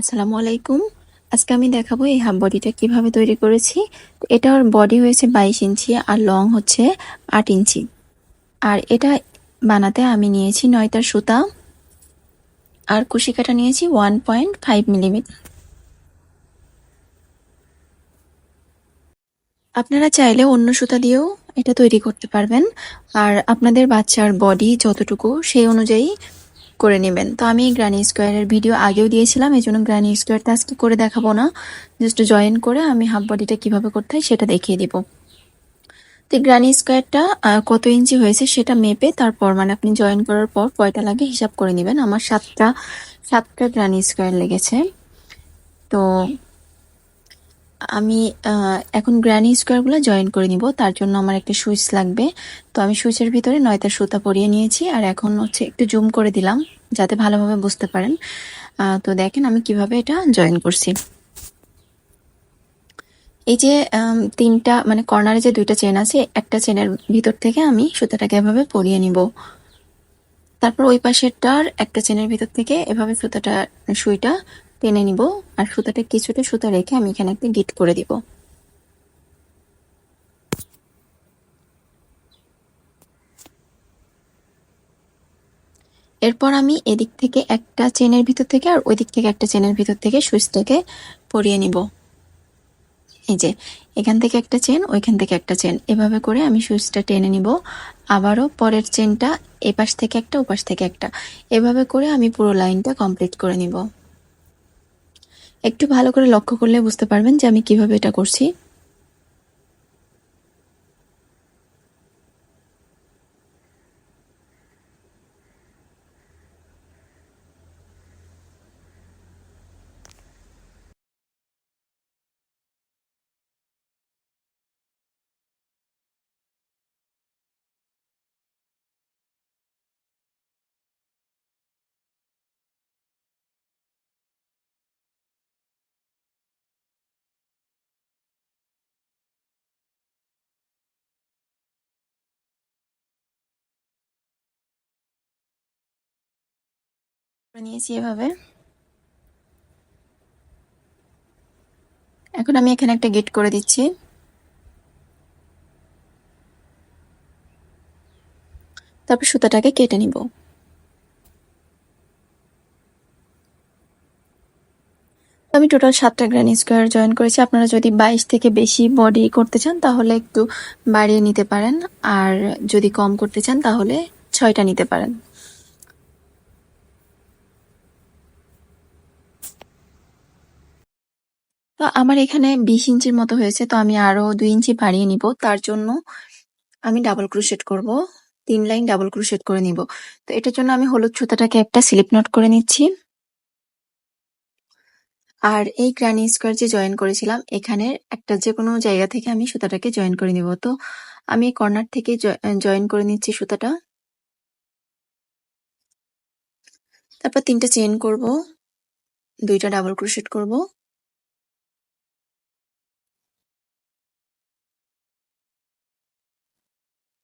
আসসালামু আলাইকুম। আজকে আমি দেখাবো এই হাফ বডিটা কীভাবে তৈরি করেছি। এটার বডি হয়েছে বাইশ ইঞ্চি আর লং হচ্ছে আট ইঞ্চি। আর এটা বানাতে আমি নিয়েছি নয়তার সুতা। আর কুশি কাটা নিয়েছি ওয়ান পয়েন্ট ফাইভ মিলিমিটার। আপনারা চাইলে অন্য সুতা দিয়েও এটা তৈরি করতে পারবেন। আর আপনাদের বাচ্চার বডি যতটুকু সেই অনুযায়ী করে নেবেন। তো আমি গ্রানি স্কোয়ারের ভিডিও আগেও দিয়েছিলাম, এই জন্য গ্রানি স্কোয়ারটা আজকে করে দেখাবো না। জাস্ট জয়েন করে আমি হাফ বডিটা কীভাবে করতে হয় সেটা দেখিয়ে দিব। তো গ্রানি স্কোয়ারটা কত ইঞ্চি হয়েছে সেটা মেপে তারপর মানে আপনি জয়েন করার পর কয়টা লাগে হিসাব করে নেবেন। আমার সাতটা সাতটা গ্রানি স্কোয়ার লেগেছে। তো আমি এখন গ্র্যানি স্কোয়ারগুলো জয়েন করে নিব। তার জন্য আমার একটা সুইচ লাগবে। তো আমি সুইচের ভিতরে নয়টা সুতা পরিয়ে নিয়েছি। আর এখন হচ্ছে একটু জুম করে দিলাম, যাতে ভালোভাবে বুঝতে পারেন। তো দেখেন আমি কীভাবে এটা জয়েন করছি। এই যে তিনটা মানে কর্নারে যে দুইটা চেন আছে, একটা চেনের ভিতর থেকে আমি সুতাটাকে এভাবে পরিয়ে নিব। তারপর ওই পাশেরটার একটা চেনের ভিতর থেকে এভাবে সুতাটা সুইটা টেনে নিব আর সুতাটা কিছুটা সুতা রেখে আমি এখানে একটা গিট করে দিব। এরপর আমি এদিক থেকে একটা চেনের ভিতর থেকে আর ওই দিক থেকে একটা চেনের ভিতর থেকে সুইচটাকে পরিয়ে নিব। এই যে, এখান থেকে একটা চেন, ওইখান থেকে একটা চেন। এভাবে করে আমি সুইচটা টেনে নিব। আবারও পরের চেনটা এপাশ থেকে একটা, ওপাশ থেকে একটা। এভাবে করে আমি পুরো লাইনটা কমপ্লিট করে নিব। একটু ভালো করে লক্ষ্য করলে বুঝতে পারবেন যে আমি কীভাবে এটা করছি। নিয়েছি এভাবে। এখন আমি এখানে একটা গেট করে দিচ্ছি। তারপর সুতাটাকে কেটে নিব। আমি টোটাল সাতটা গ্র্যানি স্কোয়ার জয়েন করেছি। আপনারা যদি বাইশ থেকে বেশি বডি করতে চান, তাহলে একটু বাড়িয়ে নিতে পারেন। আর যদি কম করতে চান, তাহলে ছয়টা নিতে পারেন। তো আমার এখানে বিশ ইঞ্চির মতো হয়েছে, তো আমি আরও দুই ইঞ্চি বাড়িয়ে নিব। তার জন্য আমি ডাবল ক্রুশেট করব, তিন লাইন ডাবল ক্রুশেট করে নিব। তো এটার জন্য আমি হলুদ সুতাটাকে একটা স্লিপ নোট করে নিচ্ছি। আর এই গ্রানি স্কোয়ার যে জয়েন করেছিলাম, এখানে একটা যে কোনো জায়গা থেকে আমি সুতাটাকে জয়েন করে নিব। তো আমি কর্নার থেকে জয়েন করে নিচ্ছি সুতাটা। তারপর তিনটা চেন করব, দুইটা ডাবল ক্রোশেট করব।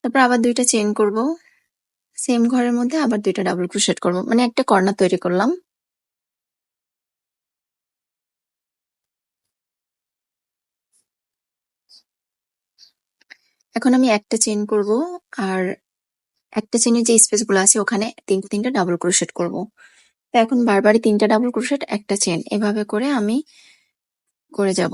তারপর আবার দুইটা চেন করব। সেম ঘরের মধ্যে আবার দুইটা ডাবল ক্রোশেট করব। মানে একটা কর্নার তৈরি করলাম। এখন আমি একটা চেন করব আর একটা চেনের যে স্পেসগুলো আছে, ওখানে তিনটা তিনটা ডাবল ক্রোশেট করব। তো এখন বারবারই তিনটা ডাবল ক্রোশেট একটা চেন এভাবে করে আমি করে যাব।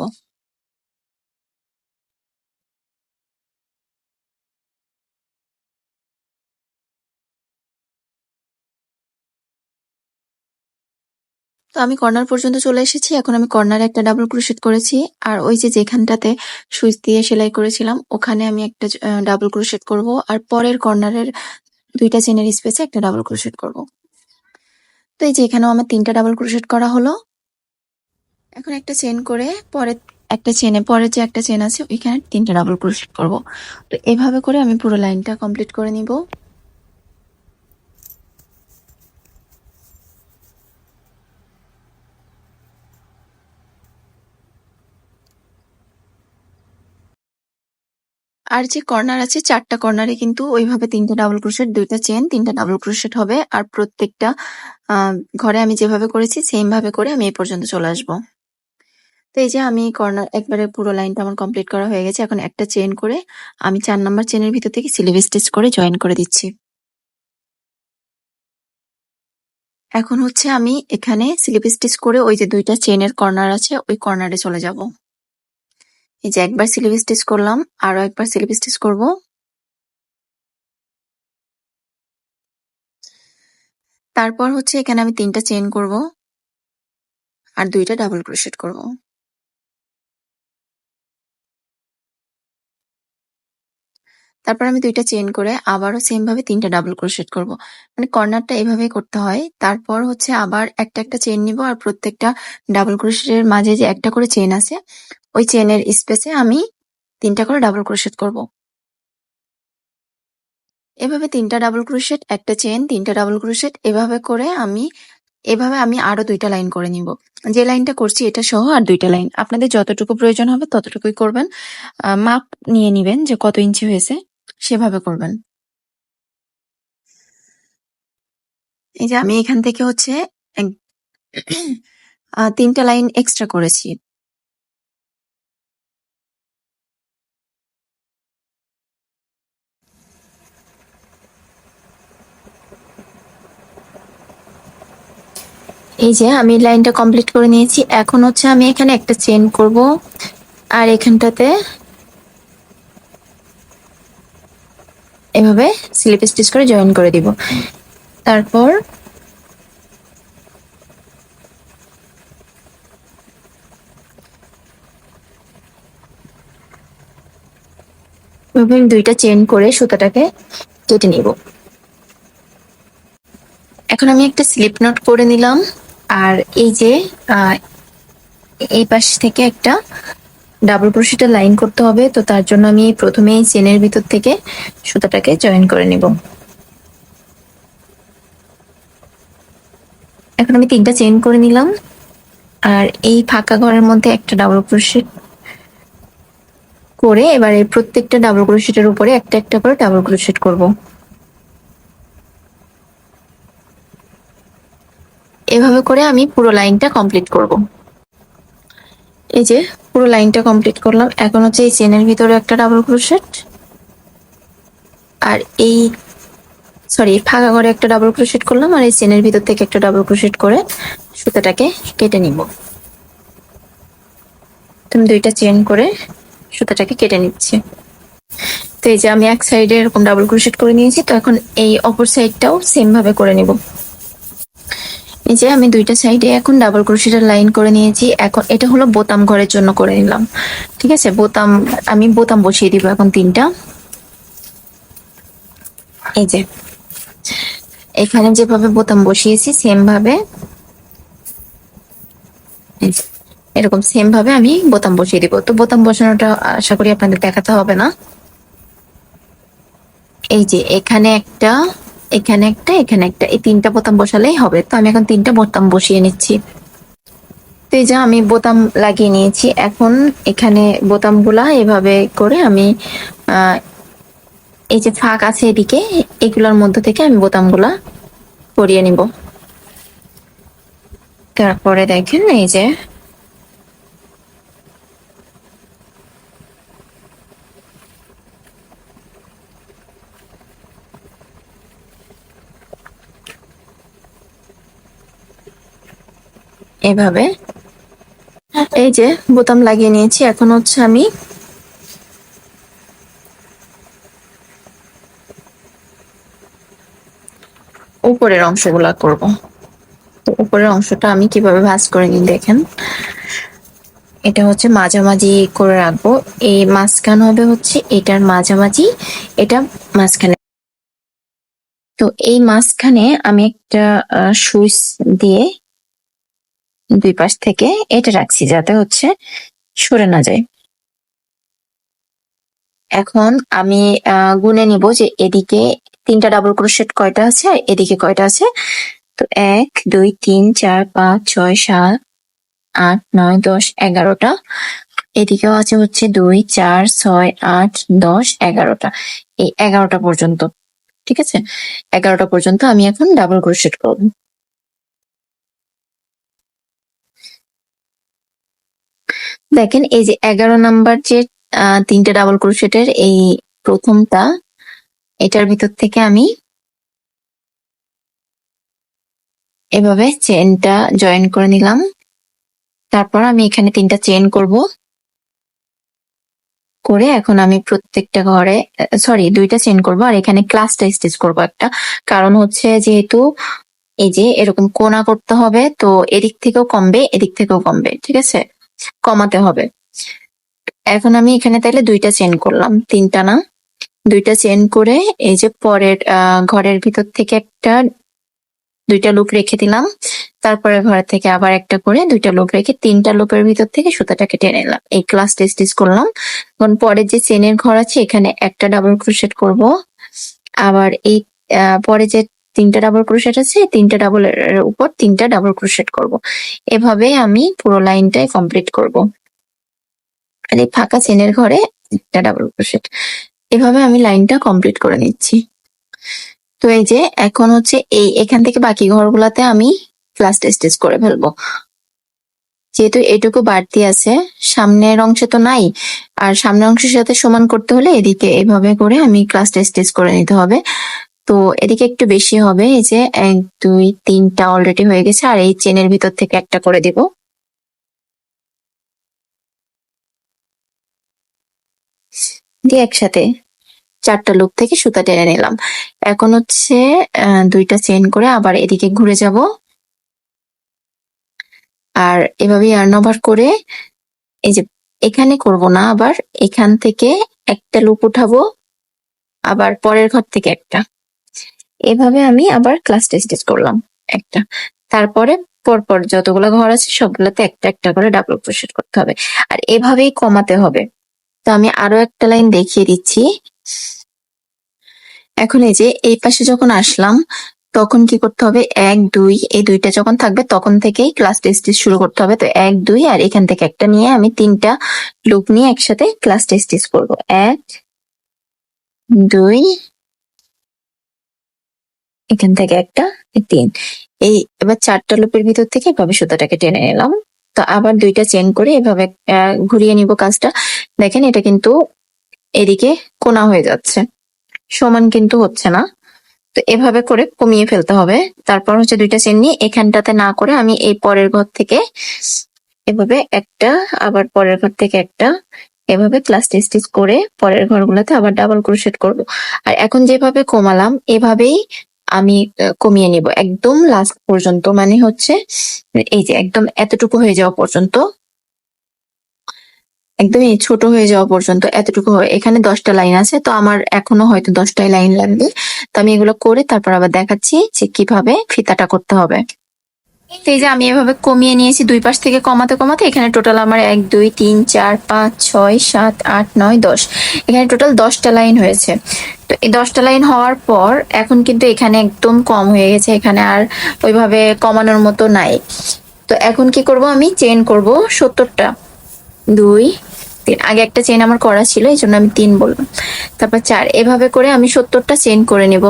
তো আমি কর্নার পর্যন্ত চলে এসেছি। এখন আমি কর্নারে একটা ডাবল ক্রোশেট করেছি। আর ওই যে যেখানটাতে সুইচ দিয়ে সেলাই করেছিলাম, ওখানে আমি একটা ডাবল ক্রোশেট করব। আর পরের কর্নারের দুইটা চেনের স্পেসে একটা ডাবল ক্রোশেট করব। তো এই যে এখানেও আমার তিনটা ডাবল ক্রোশেট করা হলো। এখন একটা চেন করে পরে একটা চেনে পরে যে একটা চেন আছে, ওইখানে তিনটা ডাবল ক্রোশেট করব। তো এভাবে করে আমি পুরো লাইনটা কমপ্লিট করে নিব। আর যে কর্নার আছে, চারটা কর্নারে কিন্তু ওইভাবে তিনটা ডাবল ক্রোশেট দুইটা চেন তিনটা ডাবল ক্রোশেট হবে। আর প্রত্যেকটা ঘরে আমি যেভাবে করেছি সেম ভাবে করে আমি এই পর্যন্ত চলে আসব। তো এই যে আমি কর্নার একবারে পুরো লাইনটা আমার কমপ্লিট করা হয়ে গেছে। এখন একটা চেন করে আমি চার নাম্বার চেনের ভিতর থেকে স্লিভ স্টিচ করে জয়েন করে দিচ্ছি। এখন হচ্ছে আমি এখানে স্লিপ স্টিচ করে ওই যে দুইটা চেনের কর্নার আছে, ওই কর্নারে চলে যাব। এই যে একবার স্লিপ স্টিচ করলাম, আরও একবার স্লিপ স্টিচ করব। তারপর হচ্ছে এখানে আমি তিনটা চেন করব, আর দুইটা ডাবল ক্রোশেট করব। তারপর আমি দুইটা চেন করে আবারও সেম ভাবে তিনটা ডাবল ক্রোশেট করব। মানে কর্নারটা এভাবেই করতে হয়। তারপর হচ্ছে আবার একটা একটা চেন নিব আর প্রত্যেকটা ডাবল ক্রোশেটের মাঝে যে একটা করে চেন আছে, ওই চেনের স্পেসে আমি তিনটা করে ডাবল ক্রোশেট করব। এভাবে তিনটা ডাবল ক্রোশেট একটা চেন তিনটা ডাবল ক্রোশেট এভাবে করে আমি, এভাবে আমি আরও দুইটা লাইন করে নিব। যে লাইনটা করছি এটা সহ আর দুইটা লাইন আপনাদের যতটুকু প্রয়োজন হবে ততটুকুই করবেন। মাপ নিয়ে নিবেন যে কত ইঞ্চি হয়েছে। সেভাবে করবেন। এই যে আমি এখান থেকে হচ্ছে তিনটা লাইন এক্সট্রা করেছি। এই যে আমি লাইনটা কমপ্লিট করে নিয়েছি। এখন হচ্ছে আমি এখানে একটা চেন করব। আর এখানটাতে এভাবে স্লিপ স্টিচ করে জয়েন করে দিব। তারপর দুইটা চেন করে সুতাটাকে কেটে নিব। এখন আমি একটা স্লিপ নট করে নিলাম। আর এই যে এই পাশ থেকে একটা ডাবল ক্রোশেটের লাইন করতে হবে, তো তার জন্য আমি প্রথমে চেনের ভিতর থেকে সুতাটাকে জয়েন করে নিব। এখন আমি তিনটা চেন করে নিলাম, আর এই ফাঁকা ঘরের মধ্যে একটা ডাবল ক্রোশেট করে এবার প্রত্যেকটা ডাবল ক্রোশেটের উপরে একটা একটা করে ডাবল ক্রোশেট করব। এভাবে করে আমি পুরো লাইনটা কমপ্লিট করব। এই যে, পুরো লাইনটা কমপ্লিট করলাম। এখন হচ্ছে এই চেনের ভিতরে একটা ডাবল ক্রোশেট আর এই সরি ফাঁকা ঘরে একটা ডাবল ক্রোশেট করলাম আর এই চেনের ভিতর থেকে একটা ডাবল ক্রোশেট করে সুতাটাকে কেটে নিব। তুমি দুইটা চেন করে সুতাটাকে কেটে নিচ্ছি। তো এই যে আমি এক সাইডে এরকম ডাবল ক্রোশেট করে নিয়েছি, তো এখন এই অপর সাইডটাও সেম ভাবে করে নিব। এই যে আমি দুইটা সাইডে এখন ডাবল ক্রোশেটের লাইন করে নিয়েছি। এখন এটা হলো বোতাম ঘরের জন্য করে নিলাম। ঠিক আছে? বোতাম, আমি বোতাম বসিয়ে দিব এখন তিনটা। এই যে। এখানে যেভাবে বোতাম বসিয়েছি সেম ভাবে এরকম সেম ভাবে আমি বোতাম বসিয়ে দিব। তো বোতাম বসানোটা আশা করি আপনাদের দেখাতে হবে না। এই যে, এখানে একটা এখানে একটা এখানে একটা। এই তিনটা বোতাম বসালেই হবে। তো আমি এখন তিনটা বোতাম বসিয়ে নিচ্ছি। তো এই যে আমি বোতাম লাগিয়ে নিয়েছি। এখন এখানে বোতামগুলা এভাবে করে আমি এই যে ফাঁক আছে এদিকে, এগুলোর মধ্যে থেকে আমি বোতামগুলা পরিয়ে নিব। তারপরে দেখেন এই যে এভাবে। এই যে, বোতাম লাগিয়ে নিয়েছি। এখন হচ্ছে আমি উপরের অংশগুলা করব। তো উপরের অংশটা আমি কীভাবে ভাজ করে নিই দেখেন। এটা হচ্ছে মাঝামাঝি করে রাখব। এই মাঝখান হবে হচ্ছে এটার মাঝামাঝি। এটা মাঝখানে। তো এই মাঝখানে আমি একটা সুইচ দিয়ে দুই পাশ থেকে এটা রাখছি যাতে হচ্ছে সরে না যায়। এখন আমি গুনে নিব যে এদিকে তিনটা ডাবল ক্রোশেট কয়টা আছে আর এদিকে কয়টা আছে? তো এক, দুই, তিন, চার, পাঁচ, ছয়, সাত, আট, নয়, দশ, এগারোটা। এদিকেও আছে হচ্ছে দুই, চার, ছয়, আট, দশ, এগারোটা। এই এগারোটা পর্যন্ত, ঠিক আছে? এগারোটা পর্যন্ত আমি এখন ডাবল ক্রোশেট করব। দেখেন, এই যে এগারো নাম্বার যে তিনটে ডাবল ক্রোশেটের এই প্রথমটা, এটার ভিতর থেকে আমি এভাবে চেনটা জয়েন করে নিলাম। তারপর আমি এখানে তিনটা চেন করব। করে এখন আমি প্রত্যেকটা ঘরে সরি দুইটা চেন করব আর এখানে ক্লাসটা স্টিচ করব একটা। কারণ হচ্ছে যেহেতু এই যে এরকম কোনা করতে হবে, তো এদিক থেকেও কমবে, এদিক থেকেও কমবে, ঠিক আছে? কমাতে হবে। এখন আমি এখানে তাইলে দুইটা চেন করলাম। তিনটা না? দুইটা চেন করে এই যে পরের ঘরের ভিতর থেকে একটা দুইটা লুপ রেখে দিলাম। তারপরে ঘর থেকে আবার একটা করে দুইটা লুপ রেখে তিনটা লুপের ভিতর থেকে সুতাটাকে টেনে নিলাম। এই ক্লাস স্টিচ করলাম। এখন পরে যে চেনের ঘর আছে, এখানে একটা ডাবল ক্রোশেট করব। আবার এই পরে যে তিনটা ডাবল ক্রোশেট আছে, তিনটা ডাবল এর উপর তিনটা ডাবল ক্রোশেট করব। এভাবে আমি পুরো লাইনটাই কমপ্লিট করব। আর এই ফাঁকা চেনের ঘরে একটা ডাবল ক্রোশেট এভাবে আমি লাইনটা কমপ্লিট করে নিচ্ছি। তো এই যে, এখন হচ্ছে এই, এখান থেকে বাকি ঘরগুলাতে আমি ক্লাস স্টিচ করে ফেলব। যেহেতু এটুকু বাড়তি আছে, সামনের অংশে তো নাই। আর সামনের অংশের সাথে সমান করতে হলে এদিকে এভাবে করে আমি ক্লাস স্টিচ করে নিতে হবে। তো এদিকে একটু বেশি হবে, এই যে এক, দুই, তিনটা অলরেডি হয়ে গেছে, আর এই চেনের ভিতর থেকে একটা করে দিব। দিয়ে একসাথে চারটা লুপ থেকে সুতা টেনে নিলাম। এখন হচ্ছে দুইটা চেন করে আবার এদিকে ঘুরে যাব। আর এভাবে ইয়ার্ন ওভার করে এই যে এখানে করব না, আবার এখান থেকে একটা লুপ উঠাবো, আবার পরের ঘর থেকে একটা। এভাবে আমি আবার ক্লাস স্টিচ করলাম একটা। তারপরে পরপর যতগুলো ঘর আছে সবগুলোতে একটা একটা করে ডাবল ক্রোশেট করতে হবে। আর এভাবেই কমাতে হবে। তো আমি আরও একটা লাইন দেখিয়ে দিচ্ছি। এখন এই যে এই পাশে যখন আসলাম, তখন কি করতে হবে? এক, দুই, এই দুইটা যখন থাকবে, তখন থেকেই ক্লাস টেস্টিস শুরু করতে হবে। তো এক, দুই আর এখান থেকে একটা নিয়ে আমি তিনটা লুপ নিয়ে একসাথে ক্লাস টেস্টিস করব। এক, দুই এখান থেকে একটা তিন। এই এবার চারটা লুপের ভিতর থেকে এভাবে সুতাটাকে টেনে নিলাম। তো আবার দুইটা চেন করে এভাবে ঘুরিয়ে নিব কাজটা। দেখেন এটা কিন্তু এদিকে কোনা হয়ে যাচ্ছে। সমান কিন্তু হচ্ছে না। তো এভাবে করে কমিয়ে ফেলতে হবে। তারপর হচ্ছে দুইটা চেন নিয়ে এখানটাতে না করে আমি এই পরের ঘর থেকে এভাবে একটা, আবার পরের ঘর থেকে একটা এভাবে ক্লাস স্টিচ করে পরের ঘরগুলোতে আবার ডাবল ক্রোশেট করব। আর এখন যেভাবে কমালাম, এভাবেই আমি কমিয়ে নিব। একদম লাস্ট পর্যন্ত মানে হচ্ছে, এই যে একদম এতটুকু হয়ে যাওয়া পর্যন্ত একদম এই ছোট হয়ে যাওয়া পর্যন্ত এতটুকু হয় এখানে দশটা লাইন আছে, তো আমার এখনও হয়তো দশটাই লাইন লাগবে। তো আমি এগুলো করে তারপর আবার দেখাচ্ছি যে কীভাবে ফিতাটা করতে হবে। এই যে আমি এভাবে কমিয়ে নিয়েছি, দুই পাশ থেকে কমাতে কমাতে, এখানে টোটাল আমার এক, দুই, তিন, চার, পাঁচ, ছয়, সাত, আট, নয়, দশ। এখানে টোটাল দশটা লাইন হয়েছে। তো এই দশটা লাইন হওয়ার পর এখন কিন্তু এখানে একদম কম হয়ে গেছে, এখানে আর ওইভাবে কমানোর মতো নাই। তো এখন কি করব আমি? চেন করব সত্তরটা। দুই, তিন, আগে একটা চেন আমার করা ছিল, এই জন্য আমি তিন বললাম। তারপর চার, এভাবে করে আমি সত্তরটা চেন করে নেব।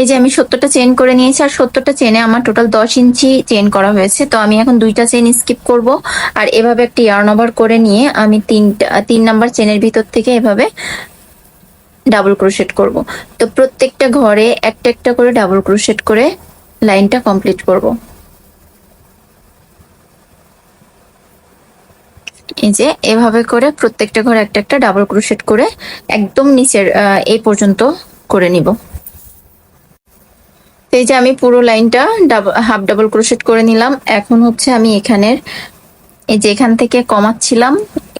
এই যে আমি সত্তরটা চেন করে নিয়েছি, আর সত্তরটা চেনে আমার টোটাল দশ ইঞ্চি চেন করা হয়েছে। তো আমি এখন দুইটা চেন স্কিপ করব, আর এভাবে একটা ইয়ার্ন ওভার করে নিয়ে আমি তিনটা, তিন নাম্বার চেনের ভিতর থেকে এভাবে ডাবল ক্রোশেট করব। তো প্রত্যেকটা ঘরে একটা একটা করে ডাবল ক্রোশেট করে লাইনটা কমপ্লিট করব। এই যে এভাবে করে প্রত্যেকটা ঘরে একটা একটা ডাবল ক্রোশেট করে একদম নিচের এই পর্যন্ত করে নিব। এই যে আমি পুরো লাইনটা হাফ ডাবল ক্রোশেট করে নিলাম। এখন হচ্ছে আমি এখানের, এই যে এখান থেকে কমাচ্ছিলাম,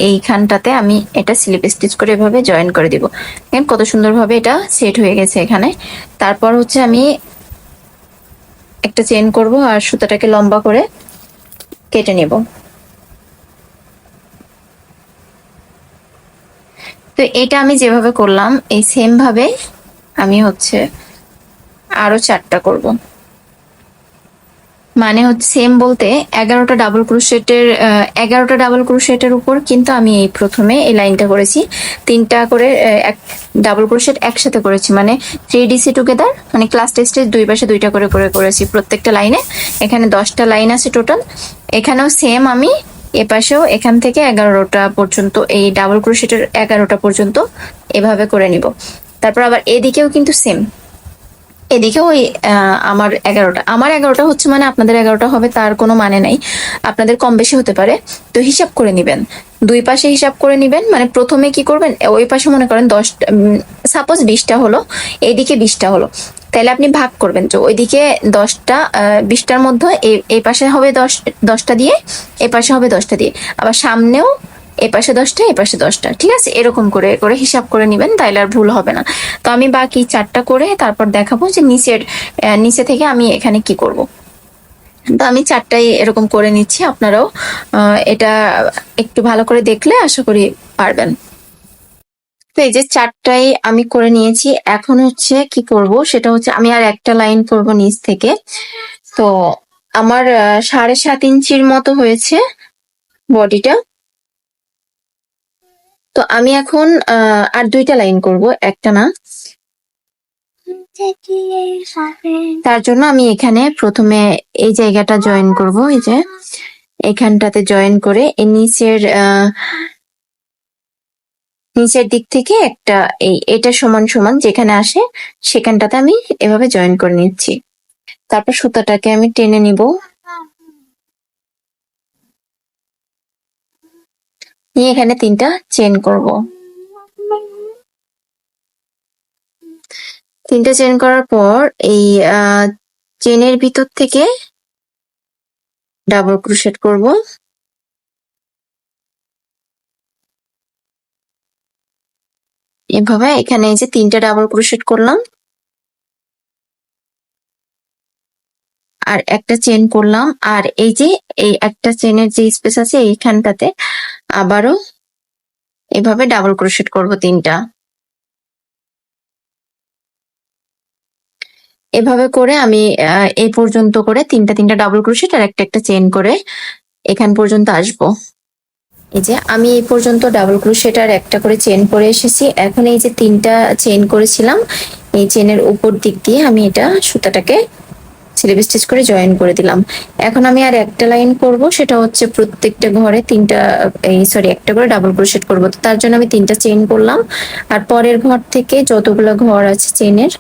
এইখানটাতে আমি এটা স্লিপ স্টিচ করে এভাবে জয়েন করে দিব। দেখেন কত সুন্দরভাবে এটা সেট হয়ে গেছে এখানে। তারপর হচ্ছে আমি একটা চেন করব আর সুতাটাকে লম্বা করে কেটে নেব। তো এটা আমি যেভাবে করলাম, এই সেম ভাবে আমি হচ্ছে আরও চারটা করব। মানে হচ্ছে সেম বলতে এগারোটা ডাবল ক্রোশেটের এগারোটা ডাবল ক্রোশেটের উপর কিন্তু আমি এই প্রথমে এই লাইনটা করেছি। তিনটা করে এক ডাবল ক্রোশেট একসাথে করেছি। মানে থ্রি ডিসি টুগেদার মানে ক্লাস টেস্টের দুই পাশে দুইটা করে করে, করেছি প্রত্যেকটা লাইনে। এখানে দশটা লাইন আছে টোটাল এখানেও সেম আমি, এ পাশেও এখান থেকে এগারোটা পর্যন্ত, এই ডাবল ক্রোশেটের এগারোটা পর্যন্ত এভাবে করে নিব। তারপর আবার এদিকেও কিন্তু সেম এদিকে ওই আমার এগারোটা। আমার এগারোটা হচ্ছে মানে আপনাদের এগারোটা হবে, তার কোনো মানে নাই। আপনাদের কম বেশি হতে পারে। তো হিসাব করে নিবেন। দুই পাশে হিসাব করে নিবেন। মানে প্রথমে কি করবেন? ওই পাশে মনে করেন দশটা সাপোজ বিশটা হলো, এইদিকে বিশটা হলো। তাহলে আপনি ভাগ করবেন তো ওইদিকে দশটা বিশটার মধ্যে এই- পাশে হবে দশ, দশটা দিয়ে এই পাশে হবে দশটা দিয়ে। আবার সামনেও এ পাশে দশটা এ পাশে দশটা। ঠিক আছে? এরকম করে করে হিসাব করে নিবেন, তাইলে আর ভুল হবে না। তো আমি বাকি চারটা করে তারপর দেখাবো যে নিচের নিচে থেকে আমি এখানে কি করব। তো আমি চারটাই এরকম করে নিচ্ছি, আপনারাও এটা একটু ভালো করে দেখলে আশা করি পারবেন। তো এই যে চারটাই আমি করে নিয়েছি, এখন হচ্ছে কি করব, সেটা হচ্ছে আমি আর একটা লাইন করব নিচ থেকে। তো আমার সাড়ে সাত ইঞ্চির মতো হয়েছে বডিটা। তো আমি এখন আর দুইটা লাইন করব, একটা না। তার জন্য আমি এখানে প্রথমে এই জায়গাটা জয়েন করব, এই যে। এখানটাতে জয়েন করে এই নিচের নিচের দিক থেকে একটা এই, এটা সমান সমান যেখানে আসে, সেখানটাতে আমি এভাবে জয়েন করে নিচ্ছি। তারপর সুতাটাকে আমি টেনে নিব। নিয়ে এখানে তিনটা চেন করব। তিনটা চেন করার পর এই চেনের ভিতর থেকে ডাবল ক্রোশেট করব। এভাবে এখানে এই যে তিনটা ডাবল ক্রোশেট করলাম। আর একটা চেন করলাম। আর এই যে, এই একটা চেনের যে স্পেস আছে, এইখানটাতে আবারও এভাবে ডাবল ক্রোশেট করব তিনটা। এভাবে করে আমি এই পর্যন্ত করে তিনটা তিনটা ডাবল ক্রোশেট আর একটা একটা চেন করে এখান পর্যন্ত আসব। এই যে, আমি এই পর্যন্ত ডাবল ক্রোশেট আর একটা করে চেন করে এসেছি। এখন এই যে তিনটা চেন করেছিলাম, এই চেনের উপর দিক দিয়ে আমি এটা সুতাটাকে স্লিপ স্টিচ করে জয়েন করে দিলাম। এখন আমি আর একটা লাইন করব, সেটা হচ্ছে প্রত্যেকটা ঘরে তিনটা, এই সরি একটা করে ডাবল ক্রোশেট করব। তো তার জন্য আমি তিনটা চেন করলাম। আর পরের ঘর থেকে যতগুলো ঘর আছে চেনের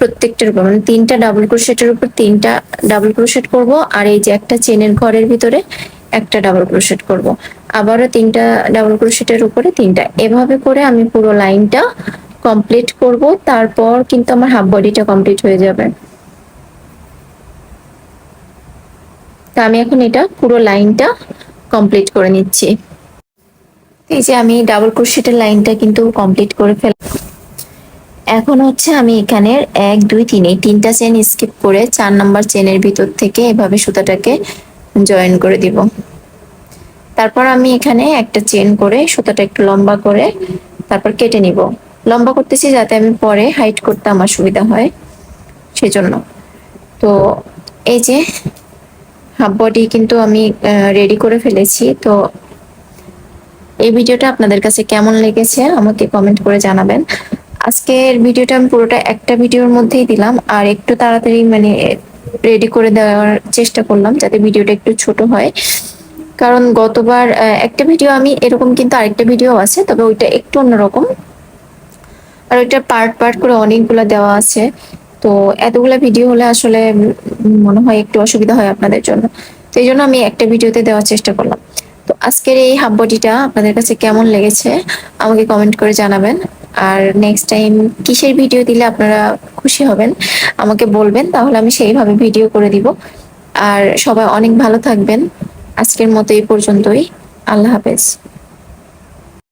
প্রত্যেকটার উপর মানে তিনটা ডাবল ক্রোশেটের উপর তিনটা ডাবল ক্রোশেট করব, আর এই যে একটা চেনের ঘরের ভিতরে একটা ডাবল ক্রোশেট করব। আবারও তিনটা ডাবল ক্রোশেটের উপরে তিনটা। এভাবে করে আমি পুরো লাইনটা কমপ্লিট করব। তারপর কিন্তু আমার হাফ বডিটা কমপ্লিট হয়ে যাবে। তা আমি এখন এটা পুরো লাইনটা কমপ্লিট করে নিচ্ছি। এই যে আমি ডাবল ক্রোশেটের লাইনটা কিন্তু কমপ্লিট করে ফেল এখন হচ্ছে আমি এখানের এক, দুই, তিন, এই তিনটা চেন স্কিপ করে চার নাম্বার চেনের ভিতর থেকে এভাবে সুতাটাকে জয়েন করে দিব। তারপর আমি এখানে একটা চেন করে সুতাটা একটু লম্বা করে তারপর কেটে নিব। লম্বা করতেছি যাতে আমি পরে হাইট করতে আমার সুবিধা হয়, সেজন্য। তো এই যে হাফ বডি কিন্তু আমি রেডি করে ফেলেছি। তো এই ভিডিওটা আপনাদের কাছে কেমন লেগেছে আমাকে কমেন্ট করে জানাবেন। আজকের ভিডিওটা আমি পুরোটা একটা ভিডিওর মধ্যেই দিলাম। আর একটু তাড়াতাড়ি মানে রেডি করে দেওয়ার চেষ্টা করলাম যাতে ভিডিওটা একটু ছোট হয়। কারণ গতবার একটা ভিডিও আমি এরকম কিন্তু আরেকটা ভিডিও আছে, তবে ওইটা একটু অন্যরকম। আর ওইটা পার্ট পার্ট করে অনেকগুলো দেওয়া আছে। তো এতগুলা ভিডিও হলে আসলে মনে হয় একটু অসুবিধা হয় আপনাদের জন্য। তো এই জন্য আমি একটা ভিডিওতে দেওয়ার চেষ্টা করলাম। তো আজকের এই হাফ বডিটা আপনাদের কাছে কেমন লেগেছে, আমাকে কমেন্ট করে জানাবেন। আর নেক্সট টাইম কিসের ভিডিও দিলে আপনারা খুশি হবেন, আমাকে বলবেন, তাহলে আমি সেইভাবে ভিডিও করে দিব। আর সবাই অনেক ভালো থাকবেন। আজকের মতো এই পর্যন্তই। আল্লাহ হাফেজ।